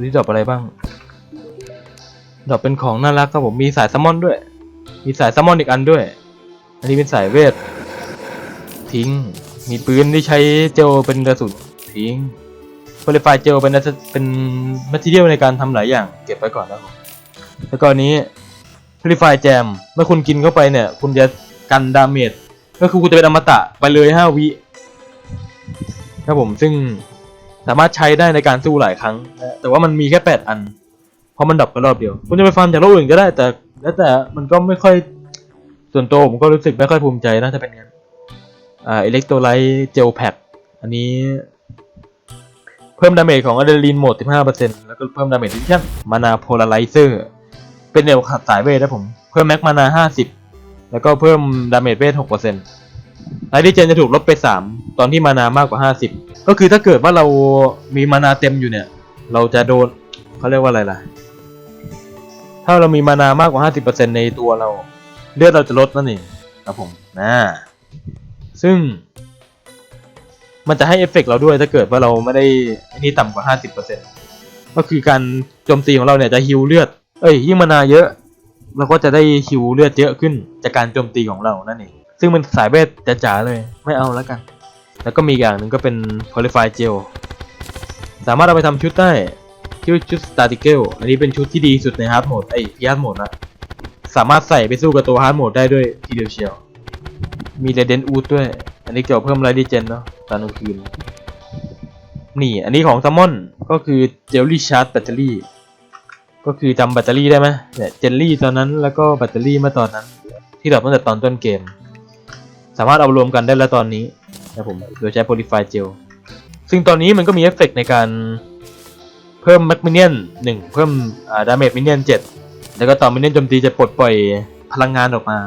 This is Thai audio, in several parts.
นี่ดรอปอะไรบ้าง ดรอปเป็นของน่ารักครับผมมีสายแซลมอนด้วย มีสายแซลมอนอีกอันด้วย อันนี้เป็นสายเวท ทิ้ง มีปืนที่ใช้เจลเป็นกระสุนทิ้งโพลิฟายเจลเป็นเป็นแมทเทียลในการทำหลายอย่าง เก็บไว้ก่อนนะครับแล้วก็นนี้โพลิฟายแจม เมื่อคุณกินเข้าไปเนี่ย คุณจะกันดาเมจ ก็คือคุณจะเป็นอมตะไปเลยห้าวิ ครับผม ซึ่ง สามารถใช้ได้ในการสู้หลายครั้ง แต่ว่ามันมีแค่แปดอัน เพราะมันดับกันรอบเดียว คุณจะไปฟาร์มจากโลกอื่นก็ได้ แต่แล้วแต่มันก็ไม่ค่อย ส่วนตัวผมก็รู้สึกไม่ค่อยภูมิใจนะถ้าเป็นงั้น อ่าอิเล็กโทรไลท์เจลแพคอันนี้ เพิ่มดาเมจของอะดรีนาลีนโหมด 15%แล้วก็เพิ่มดาเมจดิชั่นมานาโพลาไรเซอร์ เป็นแนวขัดสายเวทนะผม เพิ่มแม็กมานา 50 แล้วก็เพิ่มดาเมจเวท 6% ไลท์ดิเจนจะถูกลดไป 3 ตอนที่มานามากกว่า 50 ก็คือถ้าเกิดว่าเรามีมานาเต็มอยู่เนี่ย เราจะโดนเขาเรียกว่าอะไรล่ะ ถ้าเรามีมานามากกว่า 50%ในตัวเรา เลือดเราจะลดนั่นเองครับผมนะซึ่ง มันจะให้เอฟเฟกต์เราด้วยถ้าเกิดว่าเราไม่ได้อันนี้ต่ำกว่า 50%ก็คือการโจมตีของเราเนี่ยจะฮิวเลือด เอ้ยยิ่งมานาเยอะ เราก็จะได้ฮิวเลือดเยอะขึ้นจากการโจมตีของเรานั่นเอง ซึ่งมันสายเวทจ๋าๆเลยไม่เอาแล้วกัน แล้วก็มีอย่างหนึ่งก็เป็น Qualify Gel สามารถเอาไปทำชุดได้ชื่อชุด Statical อันนี้เป็นชุดที่ดีสุดใน Hard Mode ไอ้ Hard Mode นะสามารถใส่ไปสู้กับตัว Hard Mode ได้ด้วยทีเดียวเชียว มี Radiant Wood ด้วย อันนี้เกี่ยวเพิ่มไรดิเจนเนาะตอนกลางคืน นี่อันนี้ของซัมมอนก็คือเจลลี่ชาร์จแบตเตอรี่ ก็คือจำแบตเตอรี่ได้ไหมเนี่ยเจลลี่ตอนนั้นแล้วก็แบตเตอรี่เมื่อตอนนั้น ที่ดรอปตั้งแต่ตอนต้นเกม สามารถเอารวมกันได้แล้วตอนนี้นะผมโดยใช้ Purify Gel ซึ่งตอนนี้มันก็มีเอฟเฟกต์ในการเพิ่มแมกมิเนียนหนึ่งเพิ่มดาเมจมิเนียนเจ็ดแล้วก็ต่อมิเนียนโจมตีจะปลดปล่อยพลังงานออกมา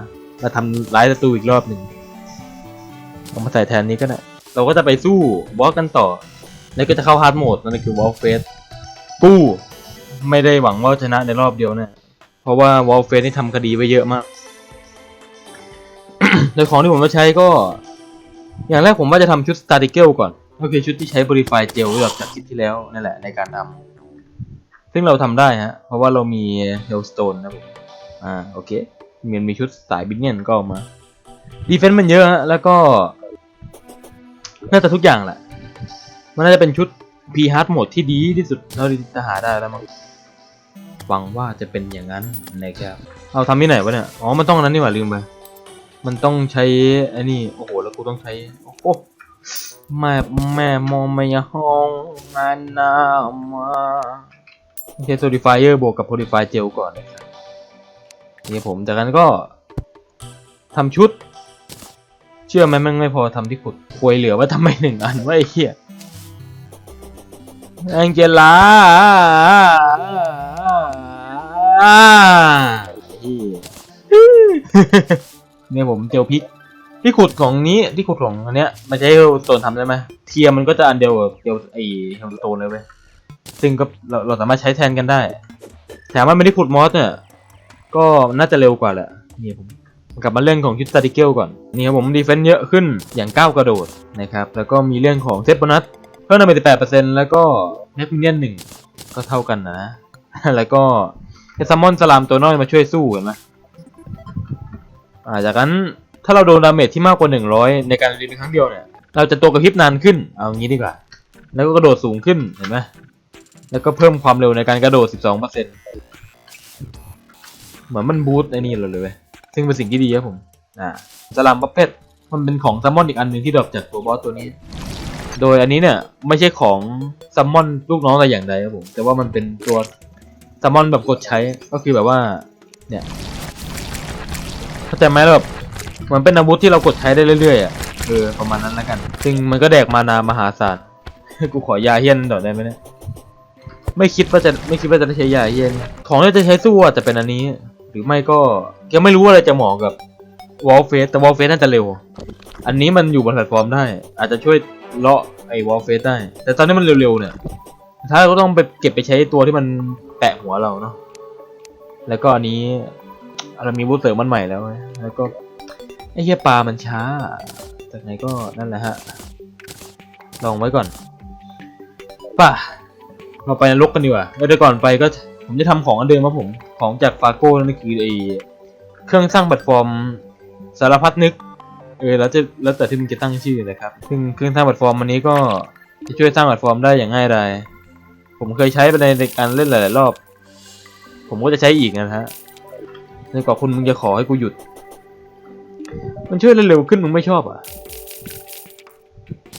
มาทำร้ายศัตรูอีกรอบหนึ่งเอามาใส่แทนนี้ก็ได้เราก็จะไปสู้บอสกันต่อ แล้วก็จะเข้าฮาร์ดโหมดนั่นคือวอลเฟสกู้ไม่ได้หวังว่าชนะในรอบเดียวนะ เพราะว่าวอลเฟสนี่ทำคดีไว้เยอะมาก โดยของที่ผมจะใช้ก็ อย่างแรกผมว่าจะทำชุดสตาร์ติเกลก่อน ก็คือชุดที่ใช้บริไฟเจลแบบจากคลิปที่แล้วนั่นแหละในการทำซึ่งเราทำได้ฮะ เพราะว่าเรามีเฮลสโตนนะผม อ่า โอเคมันมีชุดสายบินเนียนก็มา ดีเฟนต์มันเยอะฮะ แล้วก็ น่าจะทุกอย่างแหละ มันน่าจะเป็นชุด P Hard Mode ที่ดีที่สุดเท่าจะหาได้แล้วมั้งหวังว่าจะเป็นอย่างนั้นนะครับ เอาทำที่ไหนวะเนี่ย อ๋อ มันต้องอันนั้นนี่หว่าลืมไป มันต้องใช้ไอ้นี่โอ้โหแล้วกูต้องใช้โอ้โหแม่แม่มองไม่ห้องงานนามาใช้ Solidifier บวกกับ Purify Gel ก่อนนะครับนี่ผมจากนั้นก็ทำชุด เชื่อไหมแม่งไม่พอทำที่ขุดควยเหลือว่าทำไมหนึ่งอันวะไอ้เหี้ยแองเจล่า เนี่ยผมเจลพิกที่ขุดของนี้ที่ขุดของอันเนี้ยมันจะให้โซนทำได้ไหมเทียมมันก็จะอันเดียวกับเดียวไอเฮลโตนเลยเว้ยซึ่งก็เราเราสามารถใช้แทนกันได้แถมว่าไม่ได้ขุดมอสเนี่ยก็น่าจะเร็วกว่าแหละนี่ผมกลับมาเรื่องของชุดสตาติเกลก่อนนี่ครับผมดีเฟนต์เยอะขึ้นอย่างก้าวกระโดดนะครับแล้วก็มีเรื่องของเซตโบนัสเพิ่มดาเมจ18%แล้วก็แมกนีเนียนหนึ่งก็เท่ากันนะ แล้วก็เอซัมมอนสลามตัวน้อยมาช่วยสู้เห็นไหม อ่าจากนั้นถ้าเราโดนดาเมจที่มากกว่า 100 ในการรีเป็นครั้งเดียวเนี่ย เราจะตัวกระพริบนานขึ้น เอางี้ดีกว่า แล้วก็กระโดดสูงขึ้น เห็นไหมแล้วก็เพิ่มความเร็วในการกระโดด 12%เหมือนมันบูสต์ไอ้นี่เราเลยเว้ยซึ่งเป็นสิ่งที่ดีครับผม อ่าสลามบัฟเฟตมันเป็นของซัมมอนอีกอันหนึ่งที่ดรอปจากตัวบอสตัวนี้ โดยอันนี้เนี่ยไม่ใช่ของซัมมอนลูกน้องแต่อย่างใดครับผม แต่ว่ามันเป็นตัวซัมมอนแบบกดใช้ ก็คือแบบว่า เนี่ย เข้าใจไหมแบบเหมือนเป็นอาวุธที่เรากดใช้ได้เรื่อยๆอะเออประมาณนั้นแล้วกัน ซึ่งมันก็แดกมานามหาศาลกูขอยาเฮี้ยนดอกได้ไหมเนี่ยไม่คิดว่าจะไม่คิดว่าจะได้ใช้ยาเฮี้ยนของที่จะใช้สู้อาจจะเป็นอันนี้ หรือไม่ก็ยังไม่รู้ว่าอะไรจะเหมาะกับวอลเฟสแต่วอลเฟสน่าจะเร็ว อันนี้มันอยู่บนแพลตฟอร์มได้ อาจจะช่วยเลาะไอ้วอลเฟสได้ แต่ตอนนี้มันเร็วๆเนี่ยถ้าก็ต้องไปเก็บไปใช้ตัวที่มันแตะหัวเราเนาะแล้วก็อันนี้ เรามีบูสเสริมมันใหม่แล้วแล้วก็ไอ้เหี้ยปลามันช้าจากไหนก็นั่นแหละฮะ ลองไว้ก่อนป่ะเราไปนรกกันดีกว่าเดี๋ยวก่อนไปก็ผมจะทำของอันเดิมครับผมของจากฟาโก้นั่นคือไอเครื่องสร้างแพลตฟอร์มสารพัดนึกเออแล้วจะแล้วแต่ที่มึงจะตั้งชื่อเลยครับ ซึ่งเครื่องสร้างแพลตฟอร์มอันนี้ก็จะช่วยสร้างแพลตฟอร์มได้อย่างง่ายดายผมเคยใช้ไปในในการเล่นหลาย ๆ รอบ ผมก็จะใช้อีกนะฮะ ในกว่าคุณมึงจะขอให้กูหยุด มันช่วยเร็วขึ้นมึงไม่ชอบอะ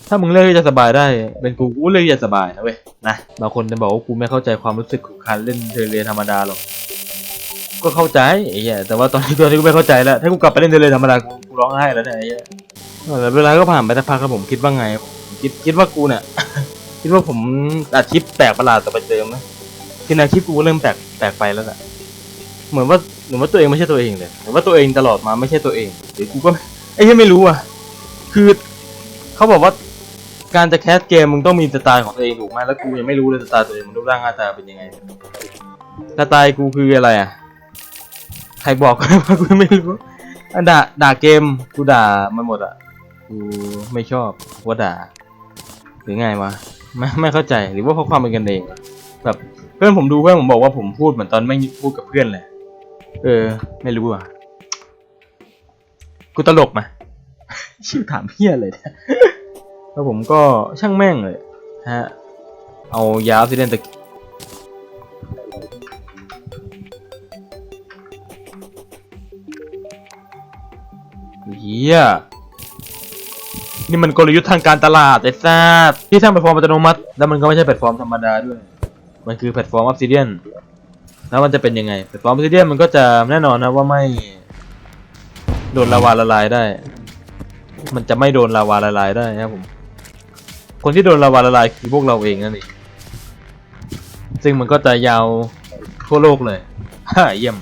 ถ้ามึงเลือกที่จะสบายได้ เป็นกูกูเลือกที่จะสบายนะเว้ยนะบางคนจะบอกว่ากูไม่เข้าใจความรู้สึกของการเล่นเทเลธรรมดาหรอกก็เข้าใจไอ้เหี้ยแต่ว่าตอนนี้ตอนนี้กูไม่เข้าใจแล้วถ้ากูกลับไปเล่นเทเลธรรมดากูกูร้องไห้แล้วเนี่ยไอ้เหี้ยแต่เวลาก็ผ่านไปสักพักครับผมคิดว่าไงคิดคิดว่ากูเนี่ยคิดว่าผมอาชีพแปลกประหลาดต่อไปเดิมนะคืออาชีพกูเริ่มแปลกแปลกไปแล้วแหละเหมือนว่า หมือว่าตัวเองไม่ใช่ตัวเองเลยหมือว่าตัวเองตลอดมาไม่ใช่ตัวเองหรือกูก็ไอ้เหี้ยไม่รู้อะ คือเขาบอกว่าการจะแคสเกมมึงต้องมีสไตล์ของตัวเองถูกไหมแล้วกูยังไม่รู้เลยสไตล์ตัวเองมันรูปร่างหน้าตาเป็นยังไงสไตล์กูคืออะไรอะใครบอกว่ากูไม่รู้อะด่าด่าเกมกูด่ามันหมดอะกูไม่ชอบว่าด่าหรือไงวะไม่ไม่เข้าใจหรือว่าเพราะความเป็นกันเองวะแบบเพื่อนผมดูเพื่อนผมบอกว่าผมพูดเหมือนตอนไม่พูดกับเพื่อนเลย เออ ไม่รู้อะ กูตลกไหมชื่อถามเพี้ยเลยนี่ยแล้วผมก็ช่างแม่งเลยฮะ เอายาซิเดนตะเฮียนี่มันกลยุทธ์ทางการตลาดไอ้ซ่าที่สร้างแพลตฟอร์มอัตโนมัติ แล้วมันก็ไม่ใช่แพลตฟอร์มธรรมดาด้วย มันคือแพลตฟอร์มออฟซิเดียน แล้วมันจะเป็นยังไงแพลตฟอมออฟซิเดียนมันก็จะแน่นอนนะว่าไม่โดนลาวาละลายได้ มันจะไม่โดนลาวาละลายได้นะครับผม คนที่โดนลาวาละลายคือพวกเราเองนั่นเอง ซึ่งมันก็จะยาวทั่วโลกเลยฮ่าเยี่ยม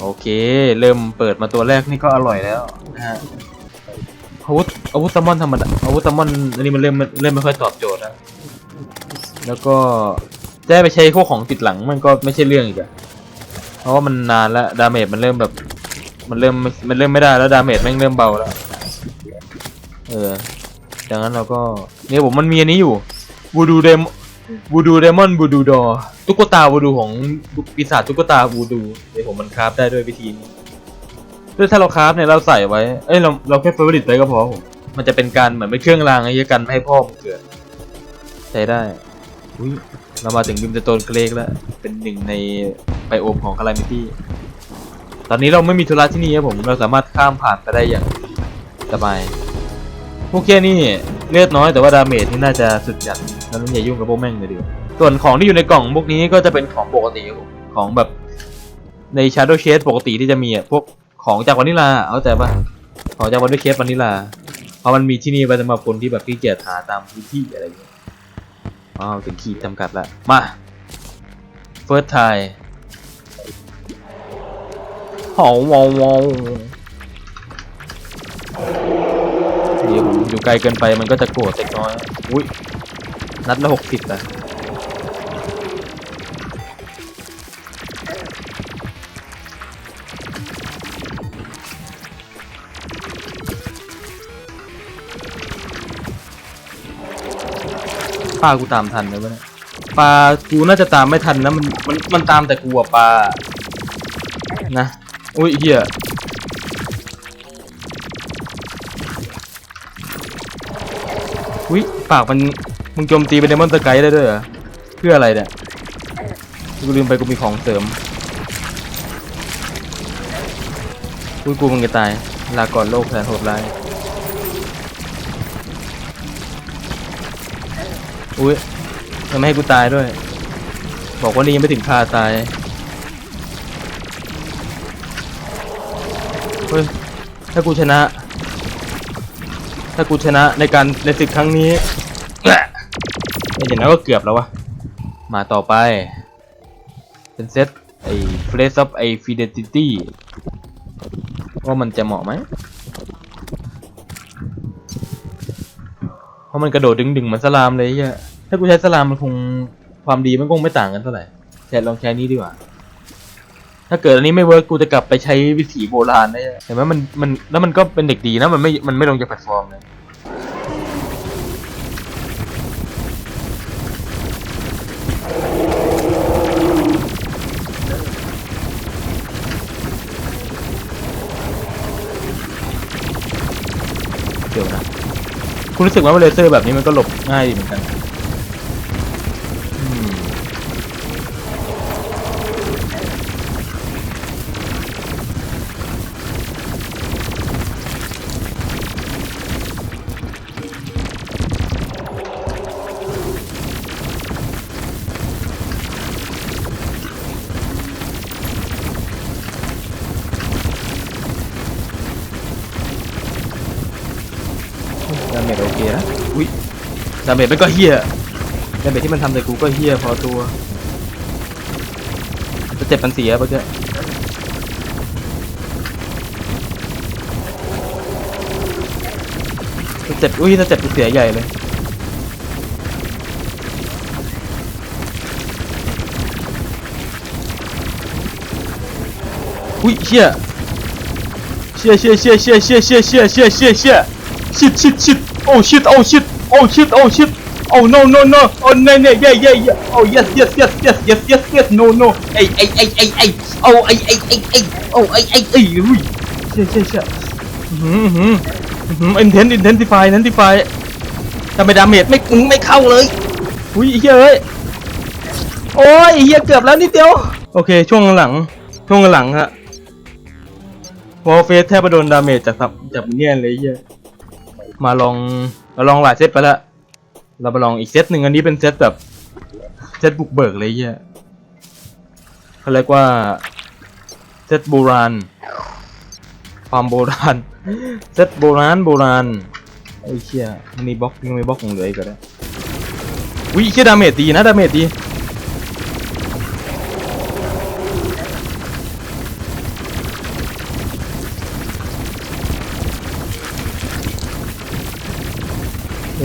โอเค เริ่มเปิดมาตัวแรกนี่ก็อร่อยแล้วนะฮะอาวุธอาวุธซัมมอนธรรมดาอาวุธซัมมอนอันนี้มันเริ่มเริ่มไม่ค่อยตอบโจทย์แล้วแล้วก็ จะให้ไปใช้พวกของติดหลังมันก็ไม่ใช่เรื่องอีกอะเพราะว่ามันนานแล้วดาเมจมันเริ่มแบบ มันเริ่มมันเริ่มไม่ได้แล้วดาเมจแม่งเริ่มเบาแล้ว เออดังนั้นเราก็เนี่ยผมมันมีอันนี้อยู่บูดูเดมบูดูเดมอนบูดูดอตุ๊กตาบูดูของปีศาจตุ๊กตาบูดูเดี๋ยวผมมันคราฟได้ด้วยวิธีนี้ด้วยถ้าเราคราฟเนี่ยเราใส่ไว้ เอ้ยเราเราแค่เฟอร์ริตไว้ก็พอผมมันจะเป็นการเหมือนเป็นเครื่องรางไอ้เหี้ยกันไม่ให้พ่อมันเกิดใช้ได้ อุ้ยเรามาถึงบิมสโตนเกรกแล้ว เป็นหนึ่งในไบโอมของคารามิตี้ ตอนนี้เราไม่มีธุระที่นี่ครับผม เราสามารถข้ามผ่านไปได้อย่างสบาย พวกแค่นี้เลือดน้อยแต่ว่าดาเมจนี่น่าจะสุดจัดนั้นอย่ายุ่งกับพวกแม่งเลยดีกว่าส่วนของที่อยู่ในกล่องพวกนี้ก็จะเป็นของปกติครับของแบบใน Shadow Chase ปกติที่จะมีอะพวกของจากวานิลาเอาใจปะของจากวันด้วยเคสวานิลาเพราะมันมีที่นี่ไว้สำหรับคนที่แบบขี้เกียจหาตามพื้นที่อะไรอย่างเงี้ย อ้าวถึงขีดจำกัดแล้วมา เฟิร์สไทโหอวาวาวเดี๋ยวผมอยู่ไกลเกินไปมันก็จะโกรธเล็กน้อย อุ้ยนัดละหกสิบอะากูตามทันไหมวะเนี่ยปลากูน่าจะตามไม่ทันนะมันมันมันตามแต่กูอะปลานะอุ้ยเฮียอุ้ยปากมันมึงโจมตีเป็นเดมอนสไกด์ได้ด้วยเหรอเพื่ออะไรเนี่ยกูลืมไปกูมีของเสริมอุ้ยกูมึงจะตายลาก่อนโลกแสนโหดร้าย อุ้ยยังไม่ให้กูตายด้วย บอกว่านี่ยังไม่ถึงคาตาย เฮ้ย ถ้ากูชนะ ถ้ากูชนะในการในศึกครั้งนี้อย่างนั้นก็เกือบแล้ววะ มาต่อไป เป็นเซตไอ้ Place of a Fidelity ว่ามันจะเหมาะไหม พราะมันกระโดดดึงดึงเหมือนสลามเลยอะถ้ากูใช้สลามมันคงความดีมันคงไม่ต่างกันเท่าไหร่แต่ลองใช้นี้ดีกว่า ถ้าเกิดอันนี้ไม่เวิร์กกูจะกลับไปใช้วิถีโบราณได้เห็นไหมมันมันแล้วมันก็เป็นเด็กดีนะมันไม่มันไม่ลงจากแพลตฟอร์มเลยเดี๋ยวนะ คุณรู้สึกว่าเลเซอร์แบบนี้มันก็หลบง่ายดีเหมือนกัน เมจโอเคนะ อุ้ยดาเมจมันก็เฮียดาเมจที่มันทำใส่กูก็เฮียพอตัวจะเจ็บมันเสียปะเจ้จะเจ็บอุ้ยจะเจ็บเสียใหญ่เลย อุ้ยเชี่ยเชี่ยเชี่ยเชี่ยเชี่ยเชี่ยเชี่ยเชี่ยเชี่ยเชี่ยเชี่ย shit shit shit oh shit oh shit oh shit oh shit oh no no no oh no no yeah yeah yeah oh yes yes yes yes yes yes yes no no ไอ้ไอ้ไอ้ไอ้ไอ้ oh ไอ้ไอ้ไอ้ไอ oh ไอ้ไอ้ไออุ้ยเชี่ยเชี่ยเชี่ยอือหืออือหือ intense intensify intensify ทำไมดาเมจไม่มึงไม่เข้าเลยอุ้ยเหี้ยเอ้ยโอ้ยเหี้ยเกือบแล้วนิดเดียว โอเค ช่วงหลัง ช่วงหลังฮะวอลเฟสแทบโดนดาเมจจากสับจากเนี่ยนเลยเหี้ย มาลองเราลองหลายเซตไปแล้วเรามาลองอีกเซตหนึ่งอันนี้เป็นเซตแบบเซตบุกเบิกเลยเหี้ยเขาเรียกว่าเซตโบราณ ความโบราณเซตโบราณโบราณไอ้เชี่ยมันมีบล็อกยังมีบล็อกของเหลืออีกก็ได้วิเชี่ยดาเมจดีนะดาเมจดี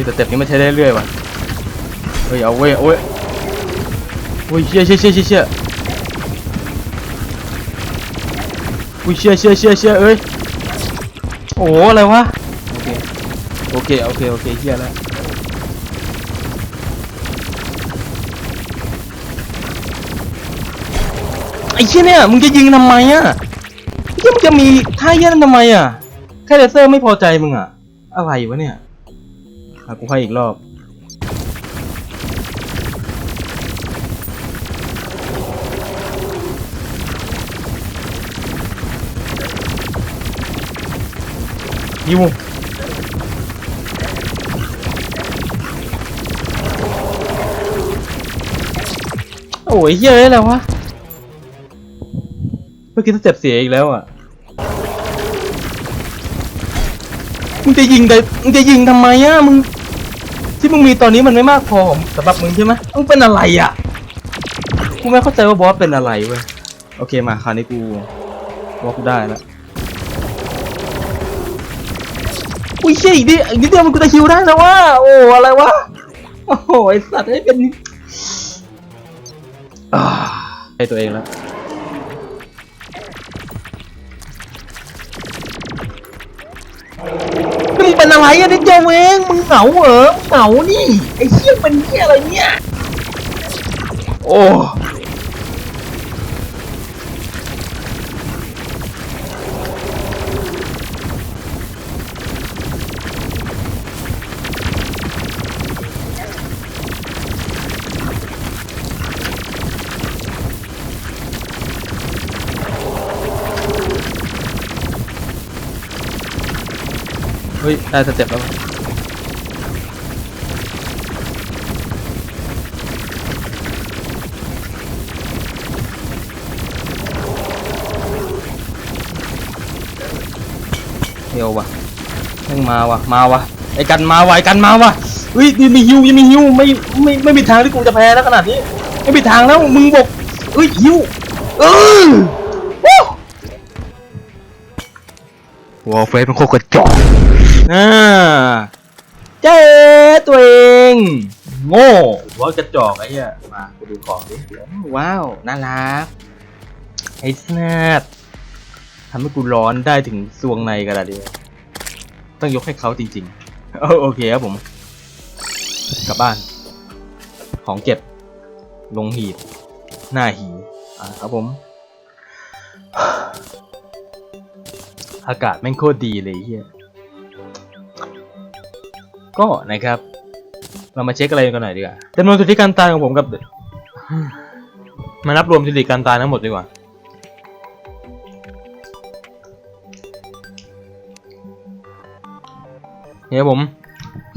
ีแต่เต็ปนี้มันใช้ได้เรื่อยว่ะเฮ้ยเอาเว้ยเว้ยโอ้ยเชี่ยเชี่ยเชี่ยเชี่ยเชี่ยอุ้ยเชี่ยเชี่ยเชี่ยเชี่ยเอ้ยโอ้โหอะไรวะโอเคโอเคโอเคโอเคเชี่ยแล้วไอ้เชี่ยเนี่ยมึงจะยิงทำไมอะไอ้เชี่ยมึงจะมีท่าเยี่ยนนทำไมอะแค่เลเซอร์ไม่พอใจมึงอะอะไรวะเนี่ย อะกูให้อีกรอบ ยิวโอ้ยเยอะไรวะ เมื่อกี้ต้องเจ็บเสียอีกแล้วอะ มึงจะยิงแต่มึงจะยิงทำไมอะ มึง ที่มึงมีตอนนี้มันไม่มากพอสำหรับมึงใช่ไหมมึงเป็นอะไรอะกูไม่เข้าใจว่าบอสเป็นอะไรเว้ยโอเคมาคราวนี้กูว่ากูได้แล้วอุ้ยเชี่ยอีกนิดอีกนิดเดียวมันกูจะคิวได้แล้วว่าโอ้อะไรวะโอ้โหไอสัตว์ไอ้เป็นให้ตัวเองแล้ว เป็นอะไรอะนิดเดียวเองมึงเหงาเหรอมึงเหงานี่ไอ้เชี่ยมันเชี่ยอะไรเนี่ยโอ้ เฮ้ย ได้สเต็ปแล้ววะเร็วว่ะแม่งมาว่ะ มาว่ะ ไอ้กันมาว่ะไอ้กันมาว่ะเฮ้ยยังมีฮิวยังมีฮิวไม่ไม่ไม่มีทางที่กูจะแพ้แล้วขนาดนี้ ไม่มีทางแล้วมึงบอกเฮ้ยฮิวเออวู้วเฟสเป็นโคตรกระจอกอ่าเจ้ ตัวเอง โง่หัวกระจอกไอ้เหี้ยมากูดูของดิว้าว น่ารัก ไอ้ snap ทำให้กูร้อนได้ถึงซวงในกันละเดียวต้องยกให้เขาจริงๆโอโอเคครับผม กลับบ้าน ของเก็บ ลงหีบ หน้าหีอ่าครับผม อากาศแม่งโคตรดีเลยเฮียก็ก็นะครับ เรามาเช็คอะไรกันหน่อยดีกว่าจำนวนสถิติการตายของผมกับ มานับรวมสถิติการตายทั้งหมดดีกว่า เนี่ยผม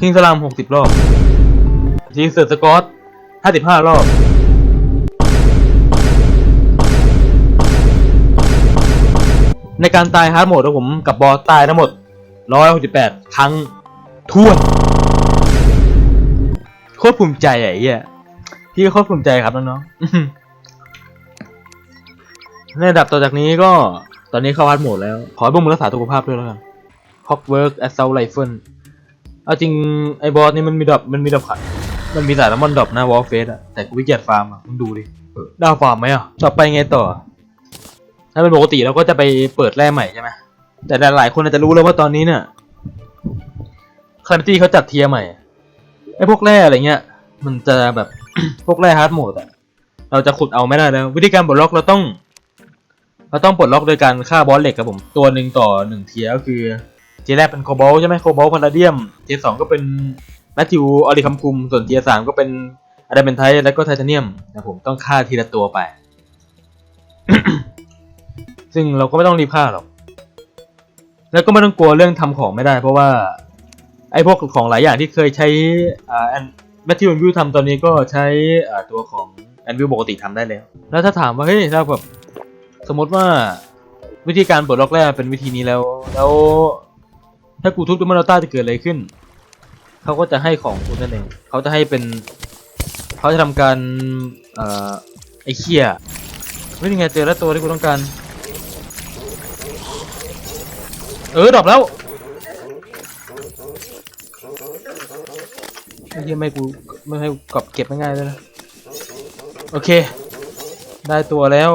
คิงสลามหกสิบรอบจีเซอร์สกอตห้าสิบห้ารอบในการตายฮาร์ดโหมดของผมกับบอสตายทั้งหมดร้อยหกสิบแปดครั้งทั่ว คตรภูมิใจไอ้เหี้ยพี่โคตรภูมิใจครับน้องๆในระดับต่อจากนี้ก็ตอนนี้เข้าฮาร์ดโหมดแล้ว ขอให้พวกมึงรักษาสุขภาพด้วยแล้วกัน Clockwork Assault Rifle เอาจริงไอ้บอสนี่มันมีดรอปมันมีดรอปขัดมันมีสายน้ำมันดรอปนะวอลเฟสอะแต่กูวิเกียจฟาร์มอะมึงดูดิได้ฟาร์มไหมอะต่อไปไงต่อ ถ้าเป็นปกติเราก็จะไปเปิดแร่ใหม่ใช่ไหมแต่หลายๆคนอาจจะรู้แล้วว่าตอนนี้เนี่ยคาร์ตี้เขาจัดเทียร์ใหม่ ไอ้พวกแร่อะไรเงี้ย มันจะแบบ พวกแร่ฮาร์ดโหมดอะเราจะขุดเอาไม่ได้แล้ววิธีการปลดล็อกเราต้อง เราต้องปลดล็อกโดยการฆ่าบอสเหล็กครับผม ตัวหนึ่งต่อหนึ่งเทียก็คือเทียแรกเป็นโคบอลใช่ไหมโคบอลพาราเดียม เทียสองก็เป็นแมทธิวออริคัมคุม ส่วนเทียสามก็เป็นอะดามเนไทแล้วก็ไทเทเนียมนะผมต้องฆ่าทีละตัวไป ซึ่งเราก็ไม่ต้องรีบฆ่าหรอก แล้วก็ไม่ต้องกลัวเรื่องทำของไม่ได้ เพราะว่า ไอ้พวกของหลายอย่างที่เคยใช้อ่าแมทธิวแอนวิวทำตอนนี้ก็ใช้อ่าตัวของแอนวิวปกติทำได้แล้ว แล้วถ้าถามว่าเฮ้ยถ้าแบบสมมติว่าวิธีการปลดล็อกแรกเป็นวิธีนี้แล้ว แล้ว ถ้ากูทุบตัวมันเราต้าจะเกิดอะไรขึ้น เขาก็จะให้ของคุณนั่นเองเขาจะให้เป็นเขาจะทำการเอ่อไอ้เคียไม่ยังไงเจอแล้วตัวที่กูต้องการ เออดรอปแล้ว ไอ้เหี้ยไม่กูไม่ให้กูกลับเก็บง่ายๆเลยนะ โอเค ได้ตัวแล้ว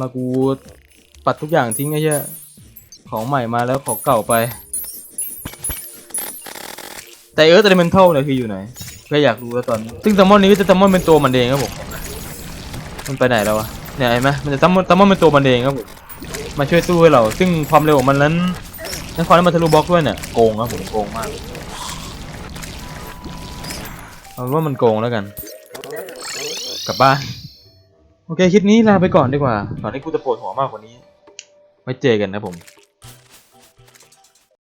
มากูปัดทุกอย่างทิ้งไอ้เหี้ยของใหม่มาแล้วของเก่าไป แต่เอิร์ธเอลิเมนทัลเนี่ยคืออยู่ไหน ก็อยากรู้แล้วตอนนี้ ซึ่งซัมมอนนี้ก็จะซัมมอนเป็นตัวมันเองครับผม มันไปไหนแล้ววะเนี่ยเห็นไหมมันจะซัมมอนซัมมอนเป็นตัวมันเองครับผม มาช่วยสู้ให้เรา ซึ่งความเร็วของมันนั้น นั้นความที่มันทะลุบล็อกด้วยเนี่ยโกงครับผมโกงมากเอาเป็นว่ามันโกงแล้วกัน กลับบ้าน โอเคคลิปนี้ลาไปก่อนดีกว่าก่อนที่กูจะปวดหัวมากกว่านี้ไว้เจอกันนะผม